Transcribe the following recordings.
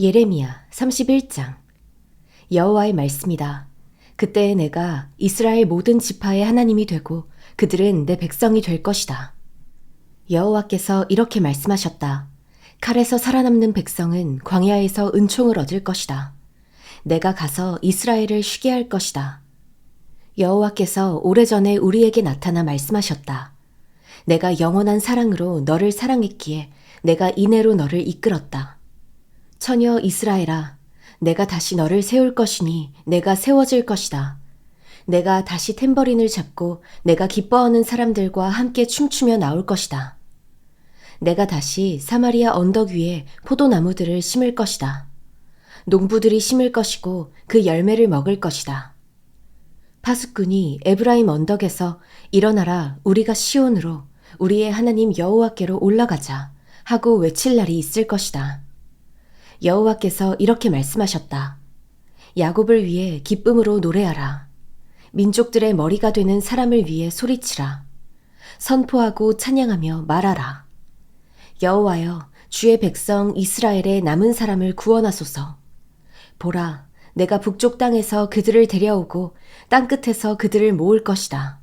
예레미야 31장 여호와의 말씀이다. 그때 내가 이스라엘 모든 지파의 하나님이 되고 그들은 내 백성이 될 것이다. 여호와께서 이렇게 말씀하셨다. 칼에서 살아남는 백성은 광야에서 은총을 얻을 것이다. 내가 가서 이스라엘을 쉬게 할 것이다. 여호와께서 오래전에 우리에게 나타나 말씀하셨다. 내가 영원한 사랑으로 너를 사랑했기에 내가 인애로 너를 이끌었다. 처녀 이스라엘아, 내가 다시 너를 세울 것이니 내가 세워질 것이다. 내가 다시 탬버린을 잡고 내가 기뻐하는 사람들과 함께 춤추며 나올 것이다. 내가 다시 사마리아 언덕 위에 포도나무들을 심을 것이다. 농부들이 심을 것이고 그 열매를 먹을 것이다. 파수꾼이 에브라임 언덕에서 일어나라 우리가 시온으로 우리의 하나님 여호와께로 올라가자 하고 외칠 날이 있을 것이다. 여호와께서 이렇게 말씀하셨다. 야곱을 위해 기쁨으로 노래하라. 민족들의 머리가 되는 사람을 위해 소리치라. 선포하고 찬양하며 말하라. 여호와여, 주의 백성 이스라엘의 남은 사람을 구원하소서. 보라, 내가 북쪽 땅에서 그들을 데려오고 땅 끝에서 그들을 모을 것이다.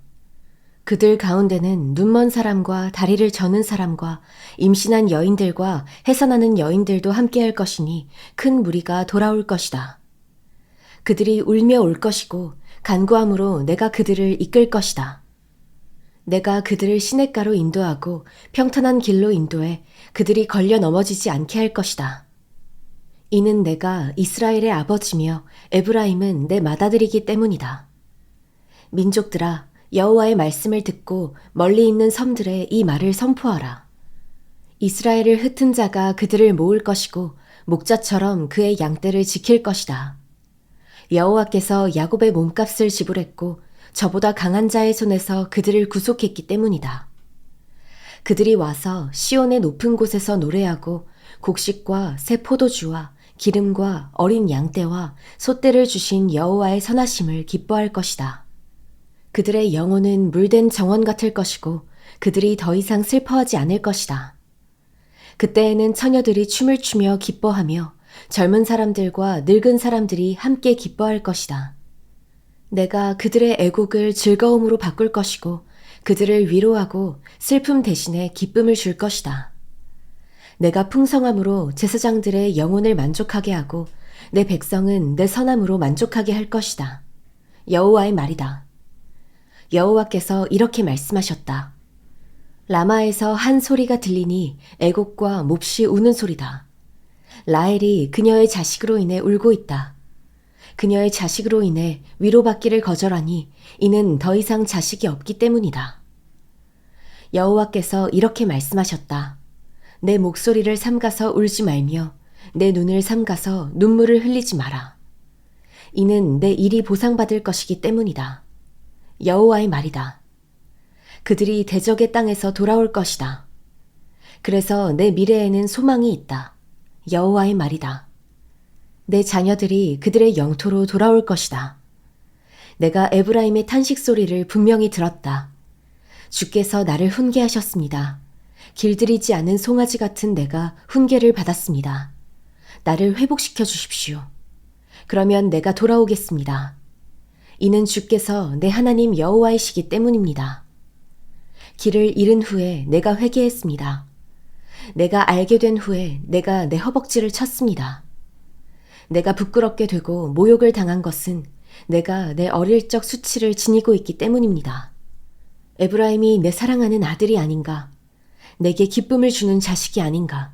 그들 가운데는 눈먼 사람과 다리를 저는 사람과 임신한 여인들과 해산하는 여인들도 함께할 것이니 큰 무리가 돌아올 것이다. 그들이 울며 올 것이고 간구함으로 내가 그들을 이끌 것이다. 내가 그들을 시냇가로 인도하고 평탄한 길로 인도해 그들이 걸려 넘어지지 않게 할 것이다. 이는 내가 이스라엘의 아버지며 에브라임은 내 맏아들이기 때문이다. 민족들아 여호와의 말씀을 듣고 멀리 있는 섬들에 이 말을 선포하라. 이스라엘을 흩은 자가 그들을 모을 것이고 목자처럼 그의 양떼를 지킬 것이다. 여호와께서 야곱의 몸값을 지불했고 저보다 강한 자의 손에서 그들을 구속했기 때문이다. 그들이 와서 시온의 높은 곳에서 노래하고 곡식과 새 포도주와 기름과 어린 양떼와 소떼를 주신 여호와의 선하심을 기뻐할 것이다. 그들의 영혼은 물된 정원 같을 것이고 그들이 더 이상 슬퍼하지 않을 것이다. 그때에는 처녀들이 춤을 추며 기뻐하며 젊은 사람들과 늙은 사람들이 함께 기뻐할 것이다. 내가 그들의 애곡을 즐거움으로 바꿀 것이고 그들을 위로하고 슬픔 대신에 기쁨을 줄 것이다. 내가 풍성함으로 제사장들의 영혼을 만족하게 하고 내 백성은 내 선함으로 만족하게 할 것이다. 여호와의 말이다. 여호와께서 이렇게 말씀하셨다. 라마에서 한 소리가 들리니 애곡과 몹시 우는 소리다. 라헬이 그녀의 자식으로 인해 울고 있다. 그녀의 자식으로 인해 위로받기를 거절하니 이는 더 이상 자식이 없기 때문이다. 여호와께서 이렇게 말씀하셨다. 내 목소리를 삼가서 울지 말며 내 눈을 삼가서 눈물을 흘리지 마라. 이는 내 일이 보상받을 것이기 때문이다. 여호와의 말이다. 그들이 대적의 땅에서 돌아올 것이다. 그래서 내 미래에는 소망이 있다. 여호와의 말이다. 내 자녀들이 그들의 영토로 돌아올 것이다. 내가 에브라임의 탄식 소리를 분명히 들었다. 주께서 나를 훈계하셨습니다. 길들이지 않은 송아지 같은 내가 훈계를 받았습니다. 나를 회복시켜 주십시오. 그러면 내가 돌아오겠습니다. 이는 주께서 내 하나님 여호와이시기 때문입니다. 길을 잃은 후에 내가 회개했습니다. 내가 알게 된 후에 내가 내 허벅지를 쳤습니다. 내가 부끄럽게 되고 모욕을 당한 것은 내가 내 어릴 적 수치를 지니고 있기 때문입니다. 에브라임이 내 사랑하는 아들이 아닌가? 내게 기쁨을 주는 자식이 아닌가?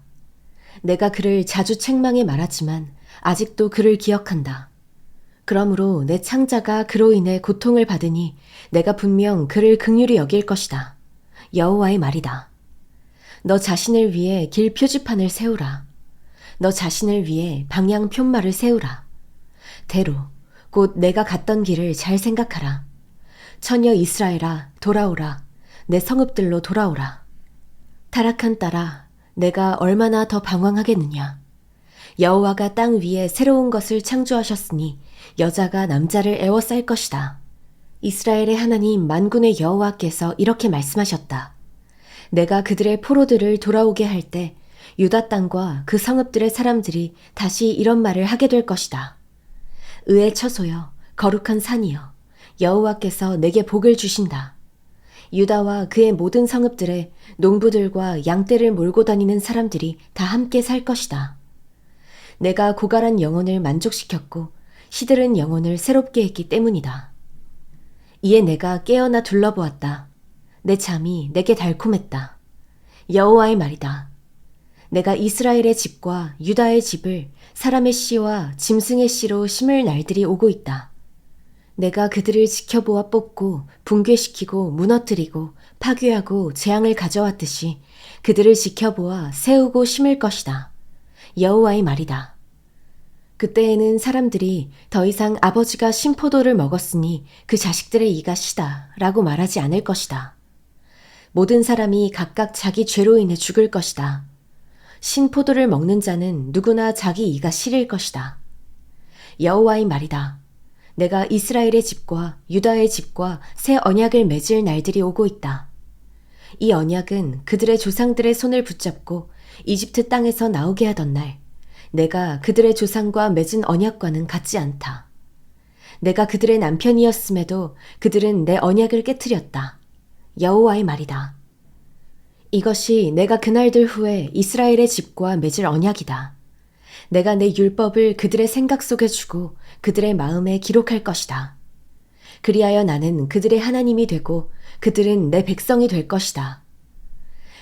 내가 그를 자주 책망해 말하지만 아직도 그를 기억한다. 그러므로 내 창자가 그로 인해 고통을 받으니 내가 분명 그를 극률히 여길 것이다. 여호와의 말이다. 너 자신을 위해 길 표지판을 세우라. 너 자신을 위해 방향 편말을 세우라. 대로 곧 내가 갔던 길을 잘 생각하라. 처녀 이스라엘아 돌아오라. 내 성읍들로 돌아오라. 타락한 딸아 내가 얼마나 더 방황하겠느냐. 여호와가 땅 위에 새로운 것을 창조하셨으니 여자가 남자를 애워쌀 것이다. 이스라엘의 하나님 만군의 여호와께서 이렇게 말씀하셨다. 내가 그들의 포로들을 돌아오게 할 때 유다 땅과 그 성읍들의 사람들이 다시 이런 말을 하게 될 것이다. 의의 처소여, 거룩한 산이여, 여호와께서 내게 복을 주신다. 유다와 그의 모든 성읍들에 농부들과 양떼를 몰고 다니는 사람들이 다 함께 살 것이다. 내가 고갈한 영혼을 만족시켰고 시들은 영혼을 새롭게 했기 때문이다. 이에 내가 깨어나 둘러보았다. 내 잠이 내게 달콤했다. 여호와의 말이다. 내가 이스라엘의 집과 유다의 집을 사람의 씨와 짐승의 씨로 심을 날들이 오고 있다. 내가 그들을 지켜보아 뽑고 붕괴시키고 무너뜨리고 파괴하고 재앙을 가져왔듯이 그들을 지켜보아 세우고 심을 것이다. 여호와의 말이다. 그때에는 사람들이 더 이상 아버지가 신포도를 먹었으니 그 자식들의 이가 시다 라고 말하지 않을 것이다. 모든 사람이 각각 자기 죄로 인해 죽을 것이다. 신포도를 먹는 자는 누구나 자기 이가 시릴 것이다. 여호와의 말이다. 내가 이스라엘의 집과 유다의 집과 새 언약을 맺을 날들이 오고 있다. 이 언약은 그들의 조상들의 손을 붙잡고 이집트 땅에서 나오게 하던 날, 내가 그들의 조상과 맺은 언약과는 같지 않다. 내가 그들의 남편이었음에도 그들은 내 언약을 깨뜨렸다. 여호와의 말이다. 이것이 내가 그날들 후에 이스라엘의 집과 맺을 언약이다. 내가 내 율법을 그들의 생각 속에 주고 그들의 마음에 기록할 것이다. 그리하여 나는 그들의 하나님이 되고 그들은 내 백성이 될 것이다.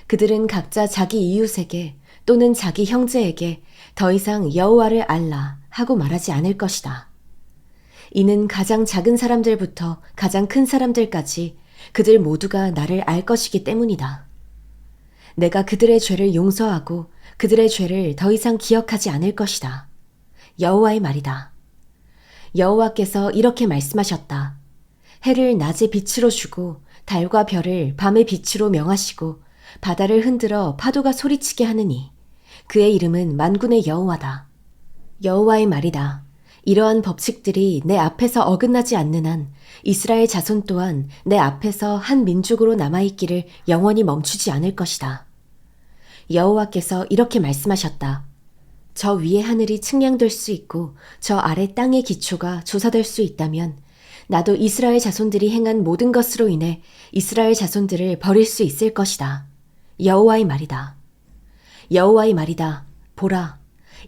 그들은 각자 자기 이웃에게 또는 자기 형제에게 더 이상 여호와를 알라 하고 말하지 않을 것이다. 이는 가장 작은 사람들부터 가장 큰 사람들까지 그들 모두가 나를 알 것이기 때문이다. 내가 그들의 죄를 용서하고 그들의 죄를 더 이상 기억하지 않을 것이다. 여호와의 말이다. 여호와께서 이렇게 말씀하셨다. 해를 낮의 빛으로 주고 달과 별을 밤의 빛으로 명하시고 바다를 흔들어 파도가 소리치게 하느니 그의 이름은 만군의 여호와다. 여호와의 말이다. 이러한 법칙들이 내 앞에서 어긋나지 않는 한 이스라엘 자손 또한 내 앞에서 한 민족으로 남아있기를 영원히 멈추지 않을 것이다. 여호와께서 이렇게 말씀하셨다. 저 위의 하늘이 측량될 수 있고 저 아래 땅의 기초가 조사될 수 있다면 나도 이스라엘 자손들이 행한 모든 것으로 인해 이스라엘 자손들을 버릴 수 있을 것이다. 여호와의 말이다. 여호와의 말이다. 보라,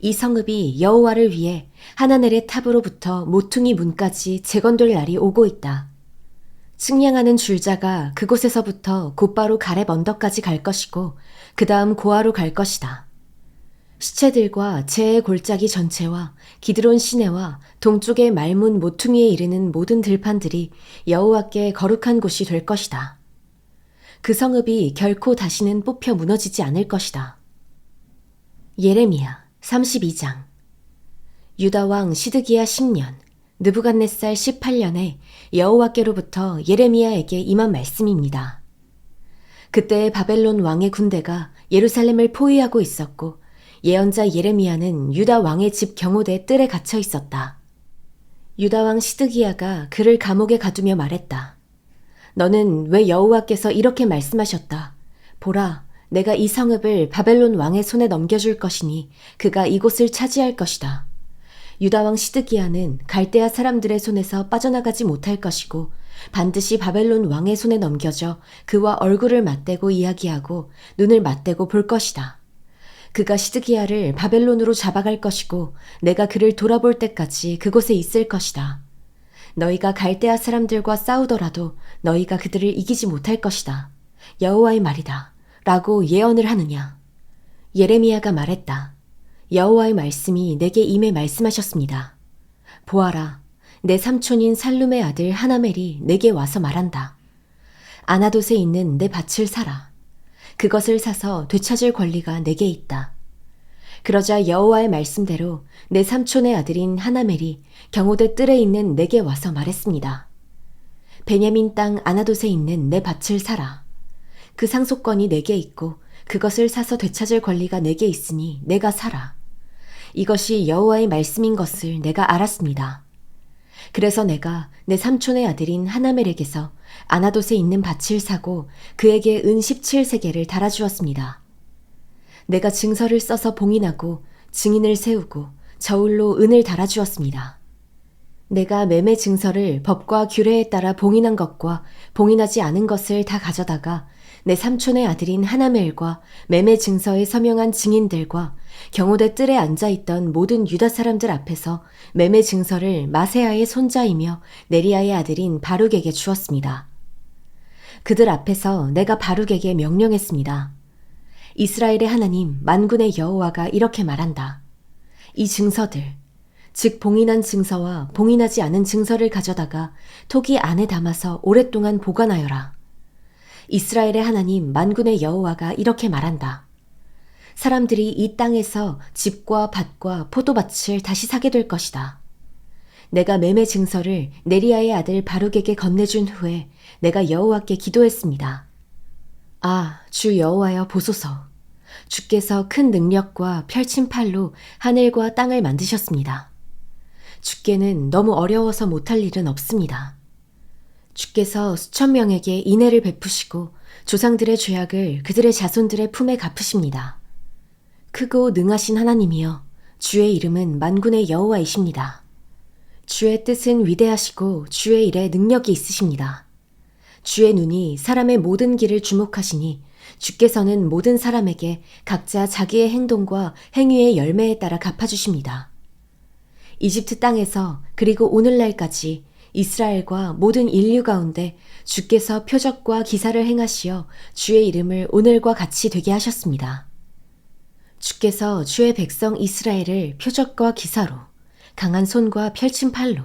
이 성읍이 여호와를 위해 하나넬의 탑으로부터 모퉁이 문까지 재건될 날이 오고 있다. 측량하는 줄자가 그곳에서부터 곧바로 가렙 언덕까지 갈 것이고 그 다음 고아로 갈 것이다. 시체들과 재의 골짜기 전체와 기드론 시내와 동쪽의 말문 모퉁이에 이르는 모든 들판들이 여호와께 거룩한 곳이 될 것이다. 그 성읍이 결코 다시는 뽑혀 무너지지 않을 것이다. 예레미야 32장 유다 왕 시드기야 10년 느부갓네살 18년에 여호와께로부터 예레미야에게 임한 말씀입니다. 그때 바벨론 왕의 군대가 예루살렘을 포위하고 있었고 예언자 예레미야는 유다 왕의 집 경호대 뜰에 갇혀 있었다. 유다 왕 시드기야가 그를 감옥에 가두며 말했다. 너는 왜 여호와께서 이렇게 말씀하셨다. 보라, 내가 이 성읍을 바벨론 왕의 손에 넘겨줄 것이니 그가 이곳을 차지할 것이다. 유다 왕 시드기야는 갈대아 사람들의 손에서 빠져나가지 못할 것이고 반드시 바벨론 왕의 손에 넘겨져 그와 얼굴을 맞대고 이야기하고 눈을 맞대고 볼 것이다. 그가 시드기야를 바벨론으로 잡아갈 것이고 내가 그를 돌아볼 때까지 그곳에 있을 것이다. 너희가 갈대아 사람들과 싸우더라도 너희가 그들을 이기지 못할 것이다. 여호와의 말이다. 라고 예언을 하느냐. 예레미야가 말했다. 여호와의 말씀이 내게 임해 말씀하셨습니다. 보아라, 내 삼촌인 살룸의 아들 하나멜이 내게 와서 말한다. 아나돗에 있는 내 밭을 사라. 그것을 사서 되찾을 권리가 내게 있다. 그러자 여호와의 말씀대로 내 삼촌의 아들인 하나멜이 경호대 뜰에 있는 내게 와서 말했습니다. 베냐민 땅 아나돗에 있는 내 밭을 사라. 그 상속권이 내게 있고 그것을 사서 되찾을 권리가 내게 있으니 내가 사라. 이것이 여호와의 말씀인 것을 내가 알았습니다. 그래서 내가 내 삼촌의 아들인 하나멜에게서 아나돗에 있는 밭을 사고 그에게 은 17세계를 달아주었습니다. 내가 증서를 써서 봉인하고 증인을 세우고 저울로 은을 달아주었습니다. 내가 매매 증서를 법과 규례에 따라 봉인한 것과 봉인하지 않은 것을 다 가져다가 내 삼촌의 아들인 하나멜과 매매 증서에 서명한 증인들과 경호대 뜰에 앉아 있던 모든 유다 사람들 앞에서 매매 증서를 마세아의 손자이며 네리아의 아들인 바룩에게 주었습니다. 그들 앞에서 내가 바룩에게 명령했습니다. 이스라엘의 하나님 만군의 여호와가 이렇게 말한다. 이 증서들, 즉 봉인한 증서와 봉인하지 않은 증서를 가져다가 토기 안에 담아서 오랫동안 보관하여라. 이스라엘의 하나님 만군의 여호와가 이렇게 말한다. 사람들이 이 땅에서 집과 밭과 포도밭을 다시 사게 될 것이다. 내가 매매 증서를 네리아의 아들 바룩에게 건네준 후에 내가 여호와께 기도했습니다. 아, 주 여호와여 보소서. 주께서 큰 능력과 펼친 팔로 하늘과 땅을 만드셨습니다. 주께는 너무 어려워서 못할 일은 없습니다. 주께서 수천 명에게 인애를 베푸시고 조상들의 죄악을 그들의 자손들의 품에 갚으십니다. 크고 능하신 하나님이여 주의 이름은 만군의 여호와이십니다. 주의 뜻은 위대하시고 주의 일에 능력이 있으십니다. 주의 눈이 사람의 모든 길을 주목하시니 주께서는 모든 사람에게 각자 자기의 행동과 행위의 열매에 따라 갚아주십니다. 이집트 땅에서 그리고 오늘날까지 이스라엘과 모든 인류 가운데 주께서 표적과 기사를 행하시어 주의 이름을 오늘과 같이 되게 하셨습니다. 주께서 주의 백성 이스라엘을 표적과 기사로 강한 손과 펼친 팔로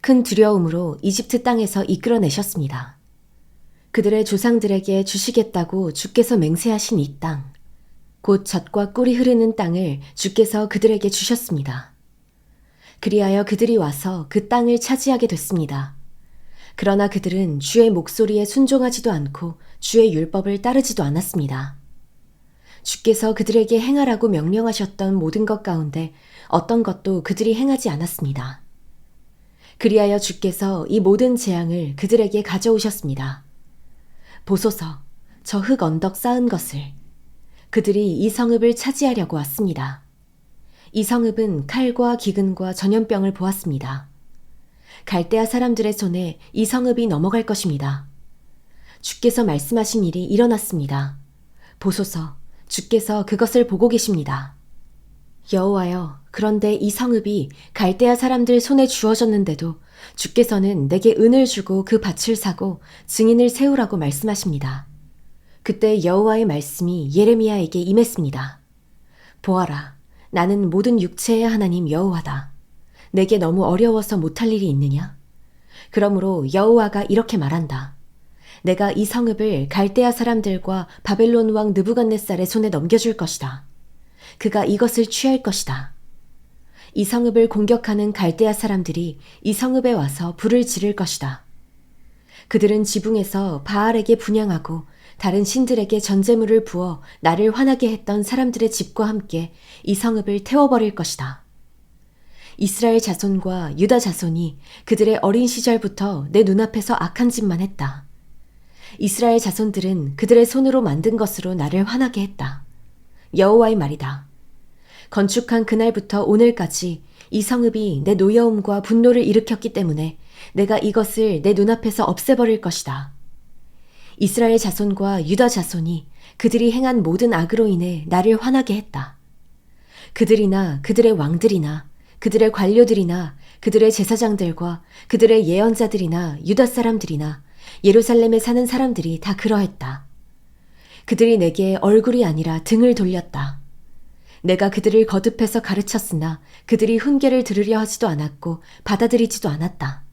큰 두려움으로 이집트 땅에서 이끌어내셨습니다. 그들의 조상들에게 주시겠다고 주께서 맹세하신 이 땅, 곧 젖과 꿀이 흐르는 땅을 주께서 그들에게 주셨습니다. 그리하여 그들이 와서 그 땅을 차지하게 됐습니다. 그러나 그들은 주의 목소리에 순종하지도 않고 주의 율법을 따르지도 않았습니다. 주께서 그들에게 행하라고 명령하셨던 모든 것 가운데 어떤 것도 그들이 행하지 않았습니다. 그리하여 주께서 이 모든 재앙을 그들에게 가져오셨습니다. 보소서, 저 흙 언덕 쌓은 것을. 그들이 이 성읍을 차지하려고 왔습니다. 이 성읍은 칼과 기근과 전염병을 보았습니다. 갈대아 사람들의 손에 이 성읍이 넘어갈 것입니다. 주께서 말씀하신 일이 일어났습니다. 보소서, 주께서 그것을 보고 계십니다. 여호와여, 그런데 이 성읍이 갈대아 사람들 손에 주어졌는데도 주께서는 내게 은을 주고 그 밭을 사고 증인을 세우라고 말씀하십니다. 그때 여호와의 말씀이 예레미야에게 임했습니다. 보아라, 나는 모든 육체의 하나님 여호와다. 내게 너무 어려워서 못할 일이 있느냐? 그러므로 여호와가 이렇게 말한다. 내가 이 성읍을 갈대아 사람들과 바벨론 왕 느부갓네살의 손에 넘겨줄 것이다. 그가 이것을 취할 것이다. 이 성읍을 공격하는 갈대아 사람들이 이 성읍에 와서 불을 지를 것이다. 그들은 지붕에서 바알에게 분양하고 다른 신들에게 전제물을 부어 나를 화나게 했던 사람들의 집과 함께 이 성읍을 태워버릴 것이다. 이스라엘 자손과 유다 자손이 그들의 어린 시절부터 내 눈앞에서 악한 짓만 했다. 이스라엘 자손들은 그들의 손으로 만든 것으로 나를 화나게 했다. 여호와의 말이다. 건축한 그날부터 오늘까지 이 성읍이 내 노여움과 분노를 일으켰기 때문에 내가 이것을 내 눈앞에서 없애버릴 것이다. 이스라엘 자손과 유다 자손이 그들이 행한 모든 악으로 인해 나를 화나게 했다. 그들이나 그들의 왕들이나 그들의 관료들이나 그들의 제사장들과 그들의 예언자들이나 유다 사람들이나 예루살렘에 사는 사람들이 다 그러했다. 그들이 내게 얼굴이 아니라 등을 돌렸다. 내가 그들을 거듭해서 가르쳤으나 그들이 훈계를 들으려 하지도 않았고 받아들이지도 않았다.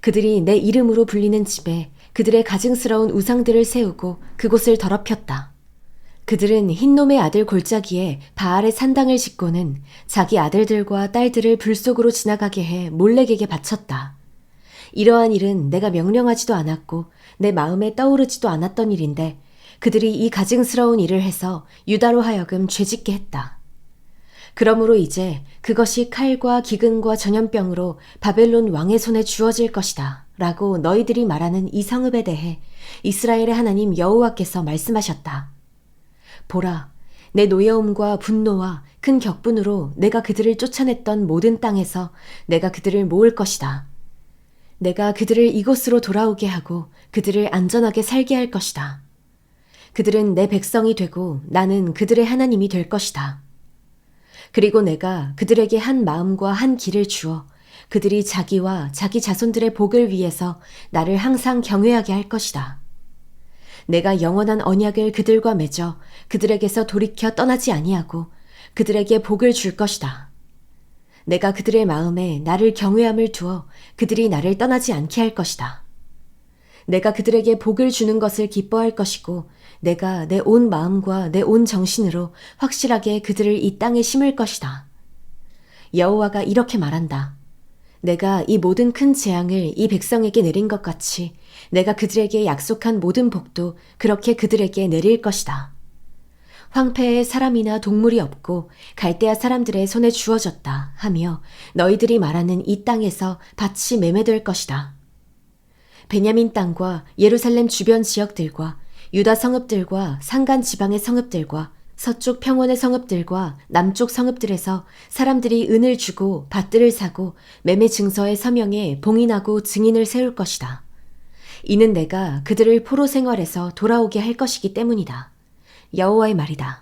그들이 내 이름으로 불리는 집에 그들의 가증스러운 우상들을 세우고 그곳을 더럽혔다. 그들은 흰놈의 아들 골짜기에 바알의 산당을 짓고는 자기 아들들과 딸들을 불 속으로 지나가게 해 몰래에게 바쳤다. 이러한 일은 내가 명령하지도 않았고 내 마음에 떠오르지도 않았던 일인데 그들이 이 가증스러운 일을 해서 유다로 하여금 죄짓게 했다. 그러므로 이제 그것이 칼과 기근과 전염병으로 바벨론 왕의 손에 주어질 것이다. 라고 너희들이 말하는 이 성읍에 대해 이스라엘의 하나님 여호와께서 말씀하셨다. 보라, 내 노여움과 분노와 큰 격분으로 내가 그들을 쫓아냈던 모든 땅에서 내가 그들을 모을 것이다. 내가 그들을 이곳으로 돌아오게 하고 그들을 안전하게 살게 할 것이다. 그들은 내 백성이 되고 나는 그들의 하나님이 될 것이다. 그리고 내가 그들에게 한 마음과 한 길을 주어 그들이 자기와 자기 자손들의 복을 위해서 나를 항상 경외하게 할 것이다. 내가 영원한 언약을 그들과 맺어 그들에게서 돌이켜 떠나지 아니하고 그들에게 복을 줄 것이다. 내가 그들의 마음에 나를 경외함을 두어 그들이 나를 떠나지 않게 할 것이다. 내가 그들에게 복을 주는 것을 기뻐할 것이고 내가 내 온 마음과 내 온 정신으로 확실하게 그들을 이 땅에 심을 것이다. 여호와가 이렇게 말한다. 내가 이 모든 큰 재앙을 이 백성에게 내린 것 같이 내가 그들에게 약속한 모든 복도 그렇게 그들에게 내릴 것이다. 황폐에 사람이나 동물이 없고 갈대아 사람들의 손에 주어졌다 하며 너희들이 말하는 이 땅에서 밭이 매매될 것이다. 베냐민 땅과 예루살렘 주변 지역들과 유다 성읍들과 산간 지방의 성읍들과 서쪽 평원의 성읍들과 남쪽 성읍들에서 사람들이 은을 주고 밭들을 사고 매매 증서의 서명에 봉인하고 증인을 세울 것이다. 이는 내가 그들을 포로 생활에서 돌아오게 할 것이기 때문이다. 여호와의 말이다.